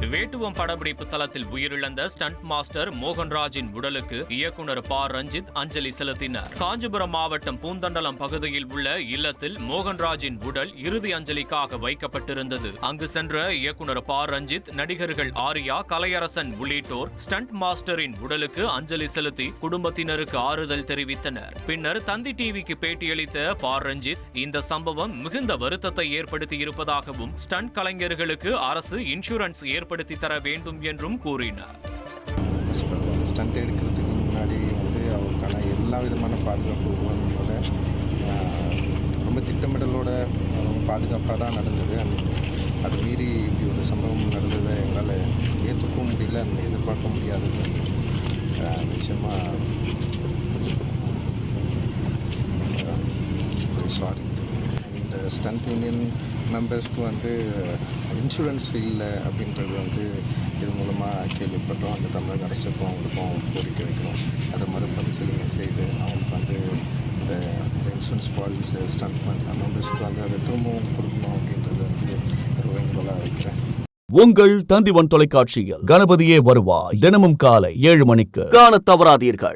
வேட்டுவம் படப்பிடிப்பு தளத்தில் உயிரிழந்த ஸ்டண்ட் மாஸ்டர் மோகன்ராஜின் உடலுக்கு இயக்குனர் ப. ரஞ்சித் அஞ்சலி செலுத்தினார். காஞ்சிபுரம் மாவட்டம் பூந்தண்டலம் பகுதியில் உள்ள இல்லத்தில் மோகன்ராஜின் உடல் இறுதி அஞ்சலிக்காக வைக்கப்பட்டிருந்தது. அங்கு சென்ற இயக்குனர் ப. ரஞ்சித் நடிகர்கள் ஆர்யா கலையரசன் உள்ளிட்டோர் ஸ்டண்ட் மாஸ்டரின் உடலுக்கு அஞ்சலி செலுத்தி குடும்பத்தினருக்கு ஆறுதல் தெரிவித்தனர். பின்னர் தந்தி டிவிக்கு பேட்டியளித்த ப. ரஞ்சித் இந்த சம்பவம் மிகுந்த வருத்தத்தை ஏற்படுத்தி இருப்பதாகவும் ஸ்டண்ட் கலைஞர்களுக்கு அரசு இன்சூரன்ஸ் ஏற்படுத்தி தர வேண்டும் என்றும் கூறினார். ஸ்டண்ட் எடுக்கிறதுக்கு முன்னாடி வந்து அவருக்கான எல்லா விதமான பாதுகாப்பு உபகரணங்களோட ரொம்ப திட்டமிடலோட பாதுகாப்பாக தான் நடந்தது. அது மீறி இப்படி ஒரு சம்பவம் நடந்ததை எங்களால் ஏற்றுக்கவும் முடியல அந்த எதிர்பார்க்க முடியாதது. நிச்சயமாக சாரி ஸ்டண்ட் யூனியன் மெம்பர்ஸ்க்கு வந்து இன்சூரன்ஸ் இல்லை அப்படின்றது வந்து இது மூலமாக கேள்விப்பட்டோம். அந்த தமிழக அரசுக்கும் அவங்களுக்கும் கோரிக்கை வைக்கிறோம். அதை மறுபரிசீலனை செய்து அவங்களுக்கு வந்து இந்த இன்சூரன்ஸ் பாலிசி ஸ்டண்ட் மெம்பர்ஸ்க்கு வந்து அதை திரும்பவும் கொடுக்கணும் அப்படின்றது வந்து ஒரு வேண்டுகோளாக வைக்கிறேன். உங்கள் தந்திவன் தொலைக்காட்சியில் கணபதியே வருவாய். தினமும் காலை ஏழு மணிக்கு காண தவறாதீர்கள்.